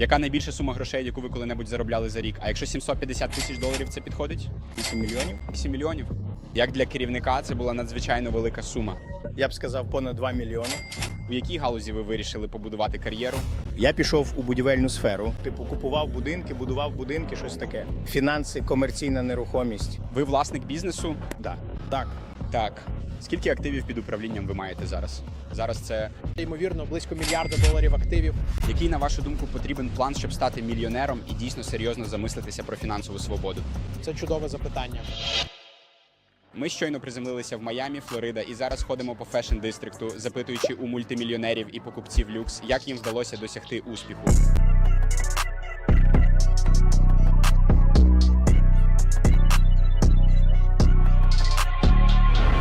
Яка найбільша сума грошей, яку ви коли-небудь заробляли за рік? А якщо 750 тисяч доларів це підходить? 8 мільйонів. 8 мільйонів. Як для керівника це була надзвичайно велика сума. Я б сказав понад 2 мільйони. У якій галузі ви вирішили побудувати кар'єру? Я пішов у будівельну сферу. Типу, купував будинки, будував будинки, щось таке. Фінанси, комерційна нерухомість. Ви власник бізнесу? Да. Так. Так. Скільки активів під управлінням ви маєте зараз? Зараз це Ймовірно, близько мільярда доларів активів. який, на вашу думку, потрібен план, щоб стати мільйонером і дійсно серйозно замислитися про фінансову свободу? Це чудове запитання. Ми щойно приземлилися в Майамі, Флорида, і зараз ходимо по фешн-дистрикту, запитуючи у мультимільйонерів і покупців люкс, як їм вдалося досягти успіху.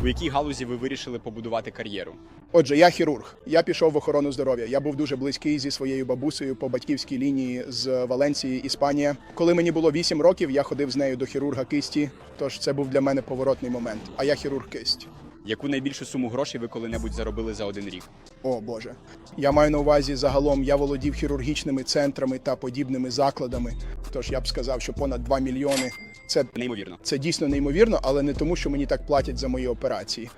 Якій галузі ви вирішили побудувати кар'єру? Отже, я хірург. Я пішов в охорону здоров'я. Я був дуже близький зі своєю бабусею по батьківській лінії з Валенції, Іспанія. Коли мені було 8 років, я ходив з нею до хірурга кисті. Тож це був для мене поворотний момент. А я хірург кисть. Яку найбільшу суму грошей ви коли-небудь заробили за один рік? О Боже. Я маю на увазі загалом я володів хірургічними центрами та подібними закладами. Тож я б сказав, що понад 2 мільйони це Неймовірно. Це дійсно неймовірно, але не тому, що мені так платять за мої операції,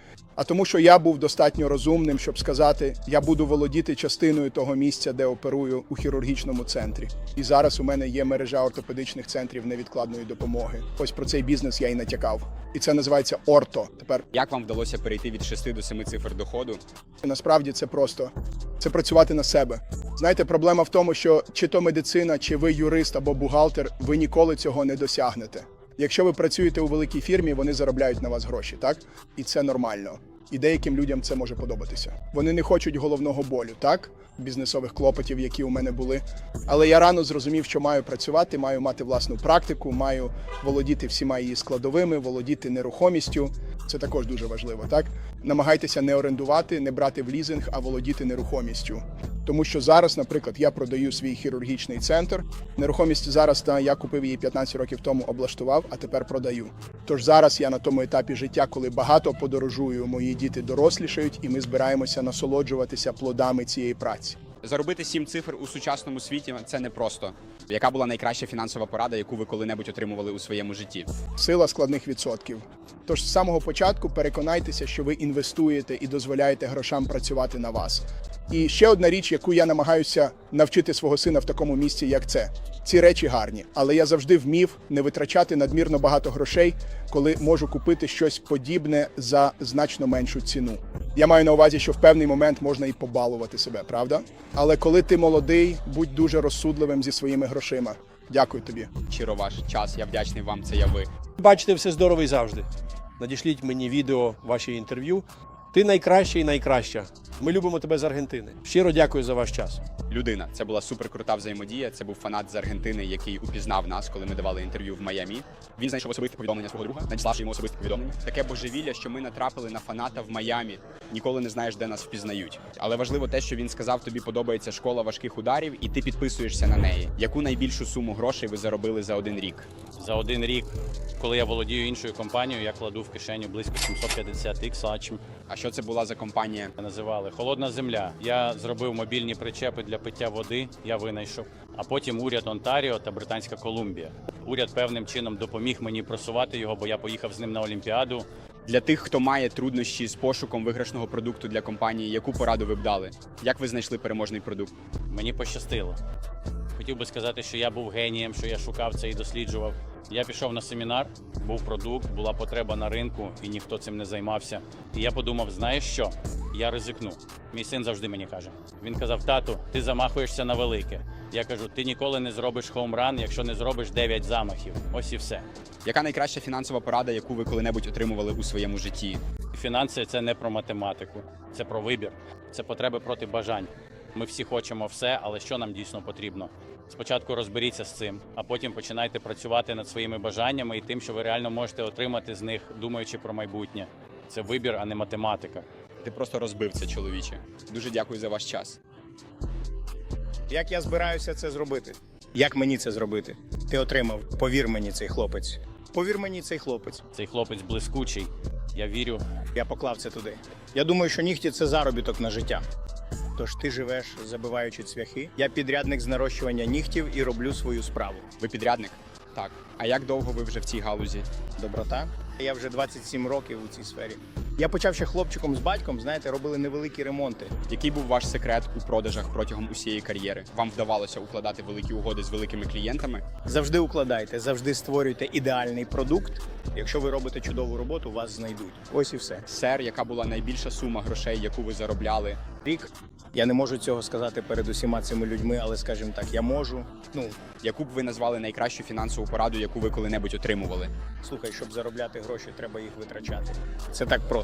а тому, що я був достатньо розумним, щоб сказати, я буду володіти частиною того місця, де оперую у хірургічному центрі. І зараз у мене є мережа ортопедичних центрів невідкладної допомоги. Ось про цей бізнес я і натякав. І це називається орто. Тепер Як вам вдалося перейти від 6 до 7 цифр доходу? насправді це просто це працювати на себе. Знаєте, проблема в тому, що чи то медицина, чи ви юрист або бухгалтер, ви ніколи цього не досягнете. Якщо ви працюєте у великій фірмі, вони заробляють на вас гроші, так? І це нормально. І деяким людям це може подобатися. Вони не хочуть головного болю, так? Бізнесових клопотів, які у мене були. Але я рано зрозумів, що маю працювати, маю мати власну практику, маю володіти всіма її складовими, володіти нерухомістю. Це також дуже важливо, так? Намагайтеся не орендувати, не брати в лізинг, а володіти нерухомістю. Тому що зараз, наприклад, я продаю свій хірургічний центр. Нерухомість зараз та я купив її 15 років тому, облаштував, а тепер продаю. Тож зараз я на тому етапі життя, коли багато подорожую, мої діти дорослішають, і ми збираємося насолоджуватися плодами цієї праці. Заробити 7 цифр у сучасному світі це непросто. Яка була найкраща фінансова порада, яку ви коли-небудь отримували у своєму житті? Сила складних відсотків. Тож з самого початку переконайтеся, що ви інвестуєте і дозволяєте грошам працювати на вас. І ще одна річ, яку я намагаюся навчити свого сина в такому місці, як це. Ці речі гарні, але я завжди вмів не витрачати надмірно багато грошей, коли можу купити щось подібне за значно меншу ціну. Я маю на увазі, що в певний момент можна і побалувати себе, правда? Але коли ти молодий, будь дуже розсудливим зі своїми грошима. Дякую тобі. Щиро ваш час, я вдячний вам, це я ви. Бачите, все здорово і завжди. Надішліть мені відео ваші інтерв'ю. Ти найкраща і найкраща. Ми любимо тебе з Аргентини. Щиро дякую за ваш час. Людина, це була суперкрута взаємодія. Це був фанат з Аргентини, який упізнав нас, коли ми давали інтерв'ю в Майамі. Він знайшов особисте повідомлення свого друга, надіславши йому особисте повідомлення. Таке божевілля, що ми натрапили на фаната в Майамі. Ніколи не знаєш, де нас впізнають. Але важливо те, що він сказав, тобі подобається школа важких ударів, і ти підписуєшся на неї. Яку найбільшу суму грошей ви заробили за один рік? За один рік, коли я володію іншою компанією, я кладу в кишеню близько 750 ікс, а А що це була за компанія? називали Холодна земля. Я зробив мобільні причепи для пиття води, я винайшов. А потім уряд Онтаріо та Британська Колумбія. Уряд певним чином допоміг мені просувати його, бо я поїхав з ним на Олімпіаду. Для тих, хто має труднощі з пошуком виграшного продукту для компанії, яку пораду ви б дали? Як ви знайшли переможний продукт? Мені пощастило. Хотів би сказати, що я був генієм, що я шукав це і досліджував. Я пішов на семінар, був продукт, була потреба на ринку, і ніхто цим не займався. І я подумав: знаєш що? Я ризикну. Мій син завжди мені каже. Він казав: тату, ти замахуєшся на велике. Я кажу, ти ніколи не зробиш хоумран, якщо не зробиш 9 замахів. Ось і все. Яка найкраща фінансова порада, яку ви коли-небудь отримували у своєму житті? Фінанси це не про математику, це про вибір, це потреби проти бажань. Ми всі хочемо все, але що нам дійсно потрібно? Спочатку розберіться з цим, а потім починайте працювати над своїми бажаннями і тим, що ви реально можете отримати з них, думаючи про майбутнє. Це вибір, а не математика. Ти просто розбив це, чоловіче. Дуже дякую за ваш час. Як я збираюся це зробити? Як мені це зробити? Ти отримав. Повір мені, цей хлопець. Повір мені, цей хлопець. Цей хлопець блискучий. Я вірю, Я поклав це туди. Я думаю, що нігті це заробіток на життя. Тож ти живеш, забиваючи цвяхи. Я підрядник з нарощування нігтів і роблю свою справу. Ви підрядник? Так. А як довго ви вже в цій галузі? Доброта. Я вже 27 років у цій сфері. Я почав ще хлопчиком з батьком, знаєте, робили невеликі ремонти. Який був ваш секрет у продажах протягом усієї кар'єри? Вам вдавалося укладати великі угоди з великими клієнтами? Завжди укладайте, завжди створюйте ідеальний продукт. Якщо ви робите чудову роботу, вас знайдуть. Ось і все. Сер, яка була найбільша сума грошей, яку ви заробляли? Рік. Я не можу цього сказати перед усіма цими людьми, але скажімо так, я можу. Ну, Яку б ви назвали найкращу фінансову пораду, яку ви коли-небудь отримували? слухай, щоб заробляти гроші, треба їх витрачати. Це так просто.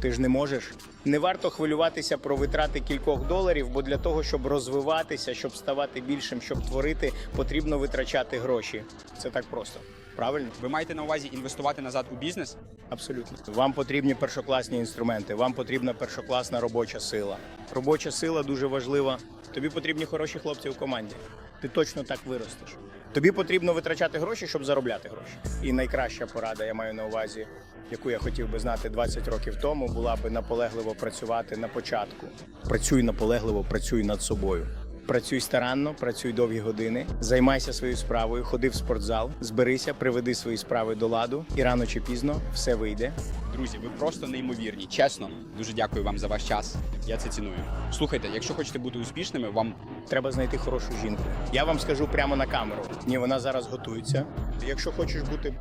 Ти ж не можеш. Не варто хвилюватися про витрати кількох доларів, бо для того, щоб розвиватися, щоб ставати більшим, щоб творити, потрібно витрачати гроші. Це так просто. Правильно? Ви маєте на увазі інвестувати назад у бізнес? Абсолютно. Вам потрібні першокласні інструменти, вам потрібна першокласна робоча сила. Робоча сила дуже важлива. Тобі потрібні хороші хлопці в команді. Ти точно так виростеш. Тобі потрібно витрачати гроші, щоб заробляти гроші. І найкраща порада, я маю на увазі, яку я хотів би знати 20 років тому, була би наполегливо працювати на початку. Працюй наполегливо, працюй над собою. Працюй старанно, працюй довгі години, займайся своєю справою, ходи в спортзал, зберися, приведи свої справи до ладу, і рано чи пізно все вийде. Друзі, ви просто неймовірні. Чесно, дуже дякую вам за ваш час. Я це ціную. Слухайте, якщо хочете бути успішними, вам Треба знайти хорошу жінку. Я вам скажу прямо на камеру. Ні, вона зараз готується. Якщо хочеш бути,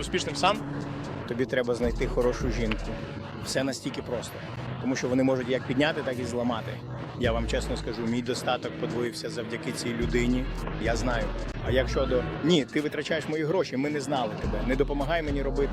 Успішним сам? тобі треба знайти хорошу жінку. Все настільки просто, тому що вони можуть як підняти, так і зламати. Я вам чесно скажу, мій достаток подвоївся завдяки цій людині. Я знаю. А якщо до ні, ти витрачаєш мої гроші, ми не знали тебе. Не допомагай мені робити.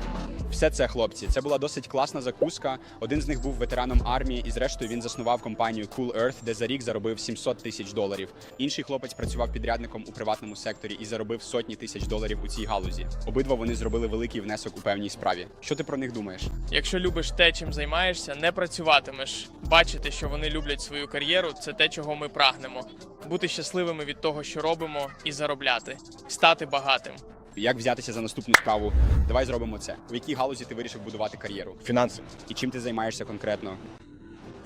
все це, хлопці. Це була досить класна закуска. Один з них був ветераном армії, і зрештою він заснував компанію Cool Earth, де за рік заробив 700 тисяч доларів. Інший хлопець працював підрядником у приватному секторі і заробив сотні тисяч доларів у цій галузі. Обидва вони зробили великий внесок у певній справі. Що ти про них думаєш? Якщо любиш те, чим займаєшся, не працюватимеш. Бачити, що вони люблять свою кар'єру, це те, чого ми прагнемо. Бути щасливими від того, що робимо, і заробляти, стати багатим. Як взятися за наступну справу? Давай зробимо це. В якій галузі ти вирішив будувати кар'єру? Фінанси, І чим ти займаєшся конкретно?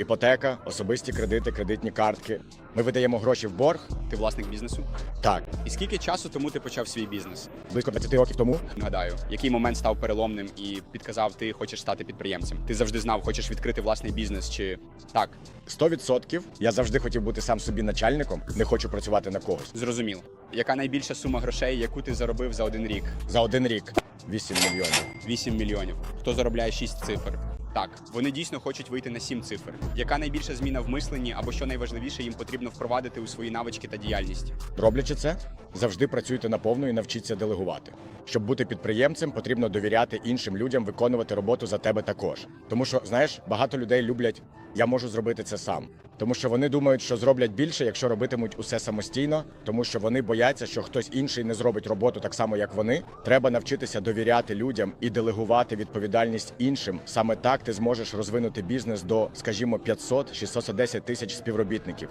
Іпотека, особисті кредити, кредитні картки. Ми видаємо гроші в борг. Ти власник бізнесу? Так, І скільки часу тому ти почав свій бізнес? близько 20 років тому. Нагадаю, який момент став переломним і підказав, ти хочеш стати підприємцем? Ти завжди знав, хочеш відкрити власний бізнес чи так? 100% я завжди хотів бути сам собі начальником, не хочу працювати на когось. Зрозуміло. Яка найбільша сума грошей, яку ти заробив за один рік? За один рік 8 мільйонів. 8 мільйонів. Хто заробляє 6 цифр? Так, вони дійсно хочуть вийти на сім цифр. Яка найбільша зміна в мисленні або що найважливіше їм потрібно впровадити у свої навички та діяльність? Роблячи це, завжди працюйте наповну і навчіться делегувати. Щоб бути підприємцем, потрібно довіряти іншим людям виконувати роботу за тебе також. Тому що, знаєш, багато людей люблять я можу зробити це сам. Тому що вони думають, що зроблять більше, якщо робитимуть усе самостійно, тому що вони бояться, що хтось інший не зробить роботу так само, як вони. Треба навчитися довіряти людям і делегувати відповідальність іншим. Саме так ти зможеш розвинути бізнес до, скажімо, 500-610 тисяч співробітників.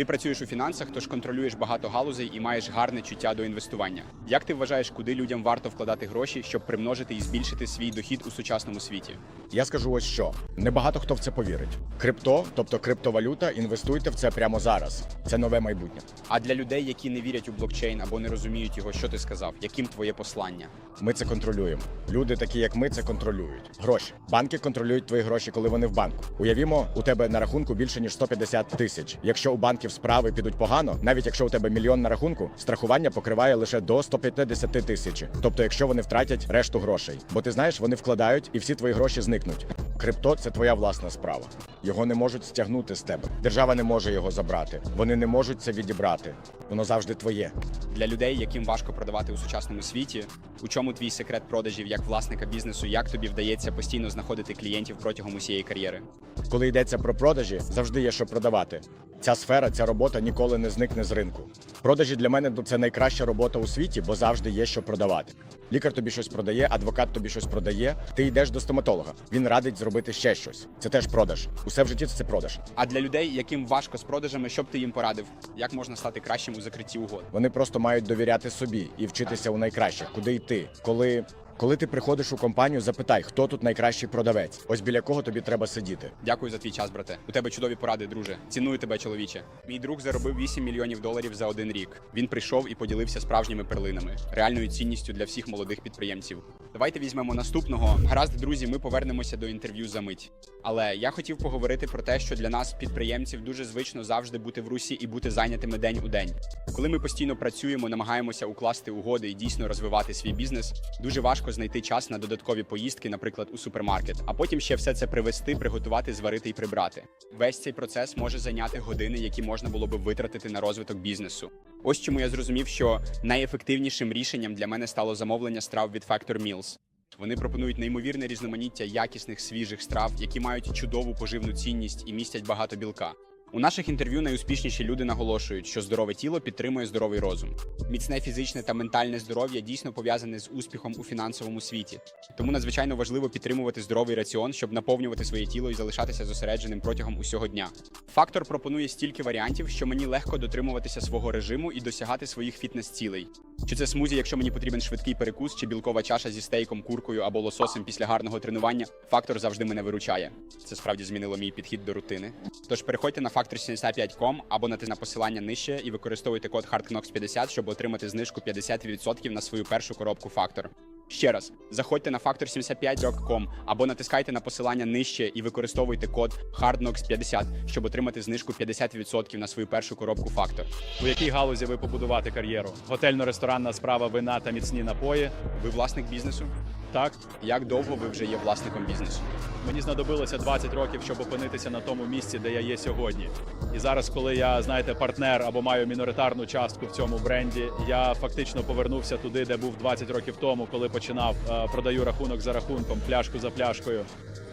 Ти працюєш у фінансах, тож контролюєш багато галузей і маєш гарне чуття до інвестування. Як ти вважаєш, куди людям варто вкладати гроші, щоб примножити і збільшити свій дохід у сучасному світі? Я скажу ось що: небагато хто в це повірить. Крипто, тобто криптовалюта, інвестуйте в це прямо зараз. Це нове майбутнє. А для людей, які не вірять у блокчейн або не розуміють його, що ти сказав? Яким твоє послання? Ми це контролюємо. Люди, такі як ми, це контролюють. Гроші. Банки контролюють твої гроші, коли вони в банку. Уявімо, у тебе на рахунку більше ніж 150 тисяч. Якщо у банків справи підуть погано, навіть якщо у тебе мільйон на рахунку, страхування покриває лише до 150 тисяч. Тобто, якщо вони втратять решту грошей, бо ти знаєш, вони вкладають і всі твої гроші зникнуть. Крипто це твоя власна справа. Його не можуть стягнути з тебе. Держава не може його забрати. Вони не можуть це відібрати. Воно завжди твоє. Для людей, яким важко продавати у сучасному світі, у чому твій секрет продажів як власника бізнесу? Як тобі вдається постійно знаходити клієнтів протягом усієї кар'єри? Коли йдеться про продажі, завжди є що продавати. Ця сфера, ця робота ніколи не зникне з ринку. Продажі для мене це найкраща робота у світі, бо завжди є що продавати. Лікар тобі щось продає, адвокат тобі щось продає. Ти йдеш до стоматолога. Він радить зробити ще щось. Це теж продаж. Усе в житті це продаж. А для людей, яким важко з продажами, що б ти їм порадив? Як можна стати кращим у закритті угод? Вони просто мають довіряти собі і вчитися у найкращих, куди йти, коли. Коли ти приходиш у компанію, запитай, хто тут найкращий продавець, ось біля кого тобі треба сидіти. Дякую за твій час, брате. У тебе чудові поради, друже. Ціную тебе, чоловіче. Мій друг заробив 8 мільйонів доларів за один рік. Він прийшов і поділився справжніми перлинами, реальною цінністю для всіх молодих підприємців. Давайте візьмемо наступного. Гаразд, друзі, ми повернемося до інтерв'ю за мить. Але я хотів поговорити про те, що для нас, підприємців, дуже звично завжди бути в русі і бути зайнятими день у день. Коли ми постійно працюємо, намагаємося укласти угоди і дійсно розвивати свій бізнес, дуже важко знайти час на додаткові поїздки, наприклад, у супермаркет, а потім ще все це привезти, приготувати, зварити і прибрати. Весь цей процес може зайняти години, які можна було би витратити на розвиток бізнесу. Ось чому я зрозумів, що найефективнішим рішенням для мене стало замовлення страв від Factor Meals. Вони пропонують неймовірне різноманіття якісних свіжих страв, які мають чудову поживну цінність і містять багато білка. У наших інтерв'ю найуспішніші люди наголошують, що здорове тіло підтримує здоровий розум. Міцне фізичне та ментальне здоров'я дійсно пов'язане з успіхом у фінансовому світі. Тому надзвичайно важливо підтримувати здоровий раціон, щоб наповнювати своє тіло і залишатися зосередженим протягом усього дня. Фактор пропонує стільки варіантів, що мені легко дотримуватися свого режиму і досягати своїх фітнес-цілей. Чи це смузі, якщо мені потрібен швидкий перекус, чи білкова чаша зі стейком, куркою або лососем після гарного тренування, фактор завжди мене виручає. Це справді змінило мій підхід до рутини. Тож переходьте на factor75.com або натисніть на посилання нижче і використовуйте код HardKnox50, щоб отримати знижку 50% на свою першу коробку фактор. Ще раз, заходьте на factor75.com або натискайте на посилання нижче і використовуйте код HardKnox50, щоб отримати знижку 50% на свою першу коробку фактор. У якій галузі ви побудувати кар'єру? Готельно-ресторанна справа, вина та міцні напої. Ви власник бізнесу? Так, Як довго ви вже є власником бізнесу? мені знадобилося 20 років, щоб опинитися на тому місці, де я є сьогодні. І зараз, коли я знаєте, партнер або маю міноритарну частку в цьому бренді, я фактично повернувся туди, де був 20 років тому, коли починав. Е, Продаю рахунок за рахунком, пляшку за пляшкою.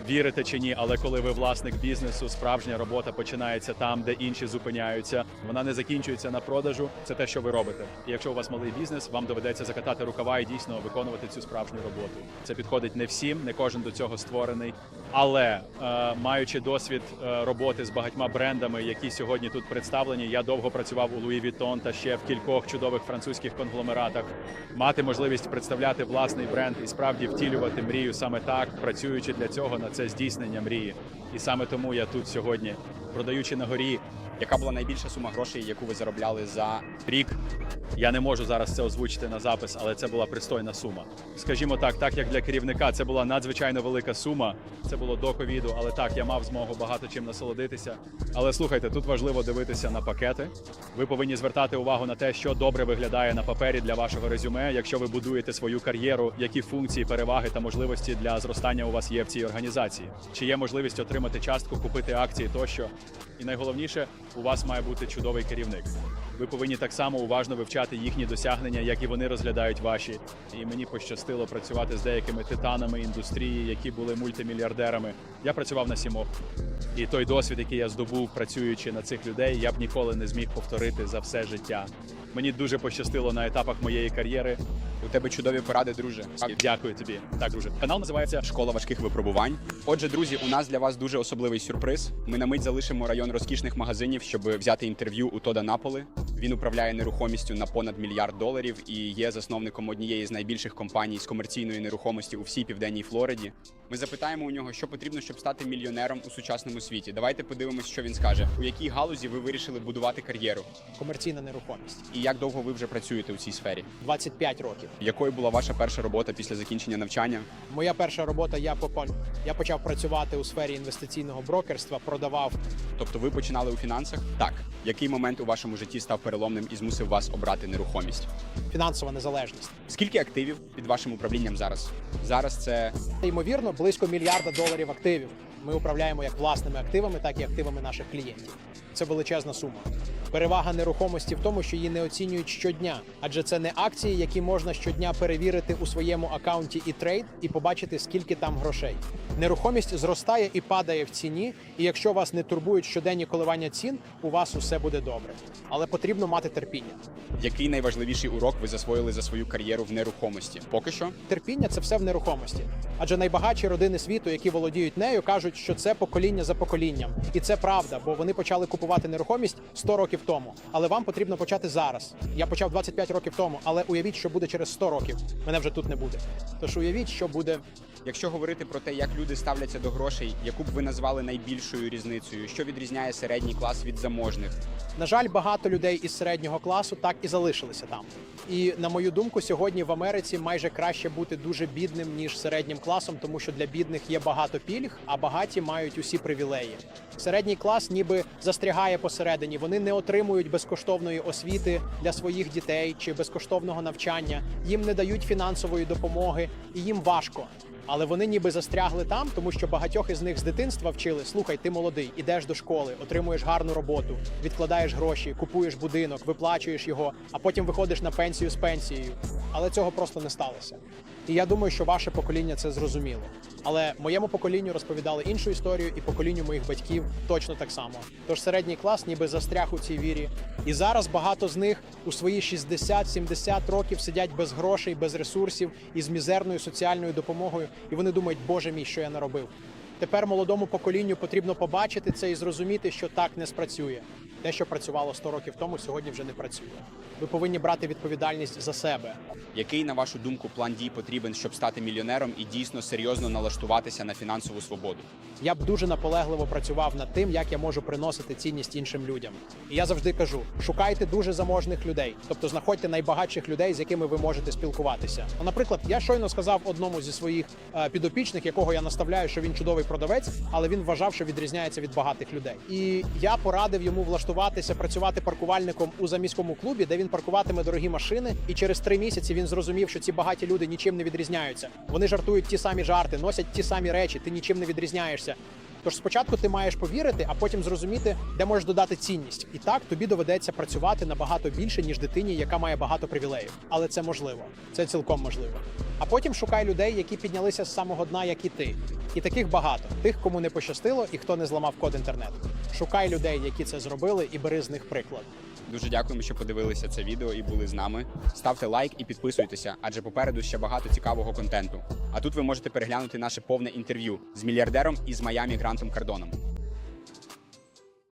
Вірите чи ні, але коли ви власник бізнесу, справжня робота починається там, де інші зупиняються. Вона не закінчується на продажу. Це те, що ви робите. І якщо у вас малий бізнес, вам доведеться закатати рукава і дійсно виконувати цю справжню роботу. Це підходить не всім, не кожен до цього створений. Але е, маючи досвід е, роботи з багатьма брендами, які сьогодні тут представлені, я довго працював у Louis Vuitton та ще в кількох чудових французьких конгломератах. Мати можливість представляти власний бренд і справді втілювати мрію саме так, працюючи для цього на це здійснення мрії. І саме тому я тут сьогодні, продаючи на горі Яка була найбільша сума грошей, яку ви заробляли за рік. Я не можу зараз це озвучити на запис, але це була пристойна сума. Скажімо так, так як для керівника це була надзвичайно велика сума. Це було до ковіду, але так я мав змогу багато чим насолодитися. Але слухайте, тут важливо дивитися на пакети. Ви повинні звертати увагу на те, що добре виглядає на папері для вашого резюме. Якщо ви будуєте свою кар'єру, які функції, переваги та можливості для зростання у вас є в цій організації. Чи є можливість отримати частку, купити акції тощо. І найголовніше, у вас має бути чудовий керівник. Ви повинні так само уважно вивчати їхні досягнення, як і вони розглядають ваші. І мені пощастило працювати з деякими титанами індустрії, які були мультимільярдерами. Я працював на сімох. І той досвід, який я здобув, працюючи на цих людей, я б ніколи не зміг повторити за все життя. Мені дуже пощастило на етапах моєї кар'єри. у тебе чудові поради, друже. Дякую тобі. Так, друже. Канал називається Школа важких випробувань. Отже, друзі, у нас для вас дуже особливий сюрприз. Ми на мить залишимо район розкішних магазинів, щоб взяти інтерв'ю у Тода Наполи. Він управляє нерухомістю на понад мільярд доларів і є засновником однієї з найбільших компаній з комерційної нерухомості у всій південній Флориді. Ми запитаємо у нього, що потрібно, щоб стати мільйонером у сучасному світі. Давайте подивимось, що він скаже. У якій галузі ви вирішили будувати кар'єру, Комерційна нерухомість. і як довго ви вже працюєте у цій сфері? 25 років. Якою була ваша перша робота після закінчення навчання? Моя перша робота. Я попон... я почав працювати у сфері інвестиційного брокерства, продавав Тобто ви починали у фінансах? Так. Який момент у вашому житті став переломним і змусив вас обрати нерухомість? фінансова незалежність. Скільки активів під вашим управлінням зараз? Зараз це Ймовірно, близько мільярда доларів активів. Ми управляємо як власними активами, так і активами наших клієнтів. Це величезна сума. Перевага нерухомості в тому, що її не оцінюють щодня, адже це не акції, які можна щодня перевірити у своєму акаунті і трейд і побачити, скільки там грошей. Нерухомість зростає і падає в ціні, і якщо вас не турбують щоденні коливання цін, у вас усе буде добре. Але потрібно мати терпіння. який найважливіший урок ви засвоїли за свою кар'єру в нерухомості? Поки що Терпіння це все в нерухомості. Адже найбагатші родини світу, які володіють нею, кажуть, що це покоління за поколінням, і це правда, бо вони почали купувати нерухомість 100 років тому, але вам потрібно почати зараз. Я почав 25 років тому, але уявіть, що буде через 100 років. Мене вже тут не буде. Тож уявіть, що буде Якщо говорити про те, як люди ставляться до грошей, яку б ви назвали найбільшою різницею, що відрізняє середній клас від заможних? На жаль, багато людей із середнього класу так і залишилися там. І на мою думку, сьогодні в Америці майже краще бути дуже бідним ніж середнім класом, тому що для бідних є багато пільг, а багаті мають усі привілеї. Середній клас ніби застрягає посередині. Вони не отримують безкоштовної освіти для своїх дітей чи безкоштовного навчання. Їм не дають фінансової допомоги, і їм важко. Але вони ніби застрягли там, тому що багатьох із них з дитинства вчили: слухай, ти молодий, ідеш до школи, отримуєш гарну роботу, відкладаєш гроші, купуєш будинок, виплачуєш його, а потім виходиш на пенсію з пенсією. Але цього просто не сталося. І я думаю, що ваше покоління це зрозуміло. Але моєму поколінню розповідали іншу історію, і поколінню моїх батьків точно так само. Тож середній клас ніби застряг у цій вірі. І зараз багато з них у свої 60-70 років сидять без грошей, без ресурсів і з мізерною соціальною допомогою. І вони думають, боже мій, що я наробив. Тепер молодому поколінню потрібно побачити це і зрозуміти, що так не спрацює. Те, що працювало 100 років тому, сьогодні вже не працює. Ви повинні брати відповідальність за себе. Який, на вашу думку, план дій потрібен, щоб стати мільйонером і дійсно серйозно налаштуватися на фінансову свободу? Я б дуже наполегливо працював над тим, як я можу приносити цінність іншим людям. І я завжди кажу: шукайте дуже заможних людей, тобто знаходьте найбагатших людей, з якими ви можете спілкуватися. Наприклад, я щойно сказав одному зі своїх е, підопічних, якого я наставляю, що він чудовий продавець, але він вважав, що відрізняється від багатих людей. І я порадив йому влаштуватися, працювати паркувальником у заміському клубі, де він паркуватиме дорогі машини. І через три місяці він зрозумів, що ці багаті люди нічим не відрізняються. Вони жартують ті самі жарти, носять ті самі речі. Ти нічим не відрізняєшся. Тож спочатку ти маєш повірити, а потім зрозуміти, де можеш додати цінність. І так тобі доведеться працювати набагато більше, ніж дитині, яка має багато привілеїв. Але це можливо, це цілком можливо. А потім шукай людей, які піднялися з самого дна, як і ти. І таких багато: тих, кому не пощастило і хто не зламав код інтернету. Шукай людей, які це зробили, і бери з них приклад. Дуже дякуємо, що подивилися це відео і були з нами. Ставте лайк і підписуйтеся, адже попереду ще багато цікавого контенту. А тут ви можете переглянути наше повне інтерв'ю з мільярдером із Майамі Францем кордоном.